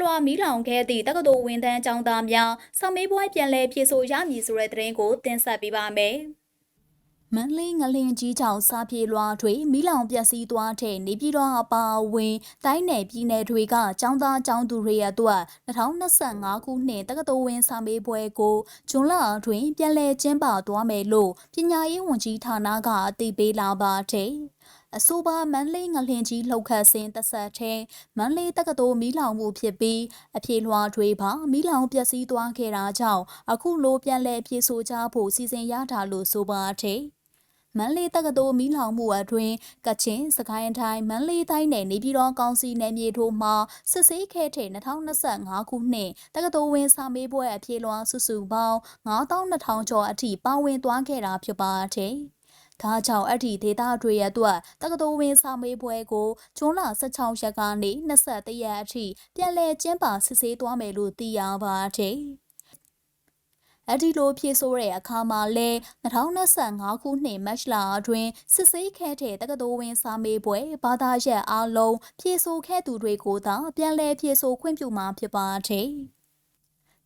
လွှာမီးလောင်ခဲ့သည့်တက္ကသိုလ်ဝန်ထမ်းကျောင်းသားများဆောင်းမေးပွဲပြန်လည်ဖြည့်ဆို့ရမည်ဆိုတဲ့သတင်းကိုတင်ဆက်ပေးပါမယ်။မန္တလေးငလင်ကြီးကြောင့်စားပြေလွှာတွေမိလောင်ပျက်စီးသွားတဲ့နေပြည်တော်အပါအဝင်တိုင်းနယ်ပြည်နယ်တွေကចောင်းသားចောင်းသူတွေရဲ့အတွက်2025ခုနှစ်တက္ကသိုလ်ဝင်စာမေးပွဲကိုဂျွန်လအတွင်းပြန်လည်ကျင်းပသွားမယ်လို့ပညာရေးဝန်ကြီးဌာနကအသိပေးလာပါတယ်။ အဆိုပါမန္တလေးငလင်ကြီးလှုပ်ခတ်စဉ်တဆက်ထဲမန္တလေးတက္ကသိုလ်မီးလောင်မှုဖြစ်ပြီးအပြေလွှာတွေပါမီးလောင်ပျက်စီးသွားခဲ့တာကြောင့်အခုလိုပြန်လည်ပြေဆိုကြဖို့စီစဉ်ရတာလို့ဆိုပါတယ်။မန္တလေးတက္ကသိုလ်မီးလောင်မှုအတွင်းကချင်စကိုင်းတိုင်းမန္တလေးတိုင်းနယ်နေပြည်တော်ကောင်စီနယ်မြေတို့မှာစစ်ဆေးခဲ့တဲ့2025ခုနှစ်တက္ကသိုလ်ဝင်စာမေးပွဲအဖြေလွှာစုစုပေါင်း9200ကျော်အထိပါဝင်သွားခဲ့တာဖြစ်ပါတယ်။ ဒါကြောင့်အဲ့ဒီဒေတာတွေရဲ့အတွက်တက္ကသိုလ်ဝင်စာမေးပွဲကိုဇွန်လ16ရက်ကနေ21ရက်အထိပြန်လည်ကျင်းပစစ်ဆေးသွားမယ်လို့သိရပါတယ်။အဲ့ဒီလိုဖြည့်ဆို့တဲ့အခါမှာလဲ2025ခုနှစ်မတ်လအတွင်းစစ်ဆေးခဲ့တဲ့တက္ကသိုလ်ဝင်စာမေးပွဲဘာသာရပ်အလုံးဖြည့်ဆို့ခဲ့သူတွေကိုသာပြန်လည်ဖြည့်ဆို့ခွင့်ပြုမှာဖြစ်ပါတယ်။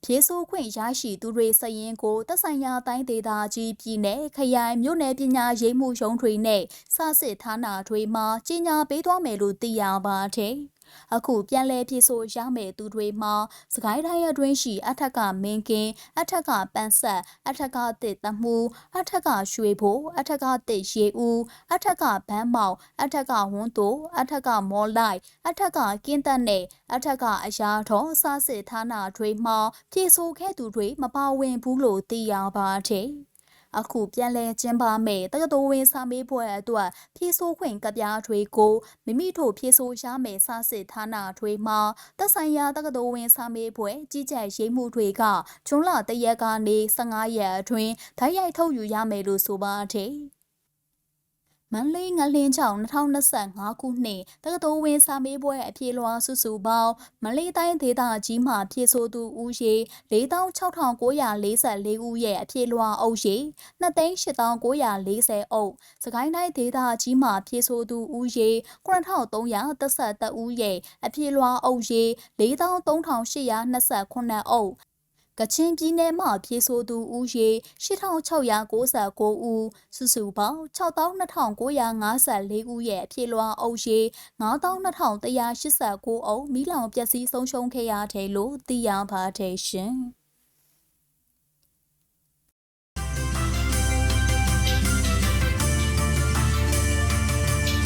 ဖြည့်ဆို့ခွင့်ရရှိသူတွေစရင်ကိုသက်ဆိုင်ရာတိုင်းဒေသကြီးပြည်နယ်ခရိုင်မြို့နယ်ပညာရေးမှုရုံးတွေနဲ့စစစ်ဌာနတွေမှာကြီးညာပေးသွားမယ်လို့သိရပါတယ်။ အခုပြန်လည်ပြေဆိုရမယ့်သူတွေမှာစကိုင်းတိုင်းအတွင်းရှိအထက်ကမင်းကင်းအထက်ကပန်းဆက်အထက်ကတစ်တမှုအထက်ကရွှေဖို့အထက်ကတစ်ရေဦးအထက်ကဘန်းမောက်အထက်ကဝန်းတိုအထက်ကမော်လိုက်အထက်ကကင်းတက်နဲ့အထက်ကအရာတော်စားစစ်ဌာနတွေမှာပြေဆိုခဲ့သူတွေမပါဝင်ဘူးလို့သိရပါတယ်။ အခုပြန်လည်ကျင်းပမယ့်တက္ကသိုလ်ဝင်စာမေးပွဲအတွက်ဖြည့်ဆို့ခွင့်ကပြားတွေကိုမိမိတို့ဖြည့်ဆို့ရမယ့်စာစစ်ဌာနတွေမှာသက်ဆိုင်ရာတက္ကသိုလ်ဝင်စာမေးပွဲကြီးကြပ်ရေးမှုတွေကဇွန်လ၁ရက်ကနေ15ရက်အတွင်းဓာတ်ရိုက်ထုတ်ယူရမယ်လို့ဆိုပါတယ်။ မန္တလေးငလင်းချောင်း2025ခုနှစ်တက္ကသိုလ်ဝင်စာမေးပွဲအဖြေလွှာစုစုပေါင်းမလေးတိုင်းဒေသကြီးမှဖြေဆိုသူဦးရေ46,944ဦးရဲ့အဖြေလွှာအုပ်ရေ2,8940အုပ်စကိုင်းတိုင်းဒေသကြီးမှဖြေဆိုသူဦးရေ9,332ဦးရဲ့အဖြေလွှာအုပ်ရေ43,829အုပ် ကချင်ပြည်နယ်မှပြေဆိုသူဦးရေ8699ဦးစုစုပေါင်း62,954ဦးရဲ့ပြေလွှာအုပ်ရေ92,189အုပ်မိလောင်ပျက်စီးဆုံးရှုံးခဲ့ရတယ်လို့သိရပါတယ်ရှင်။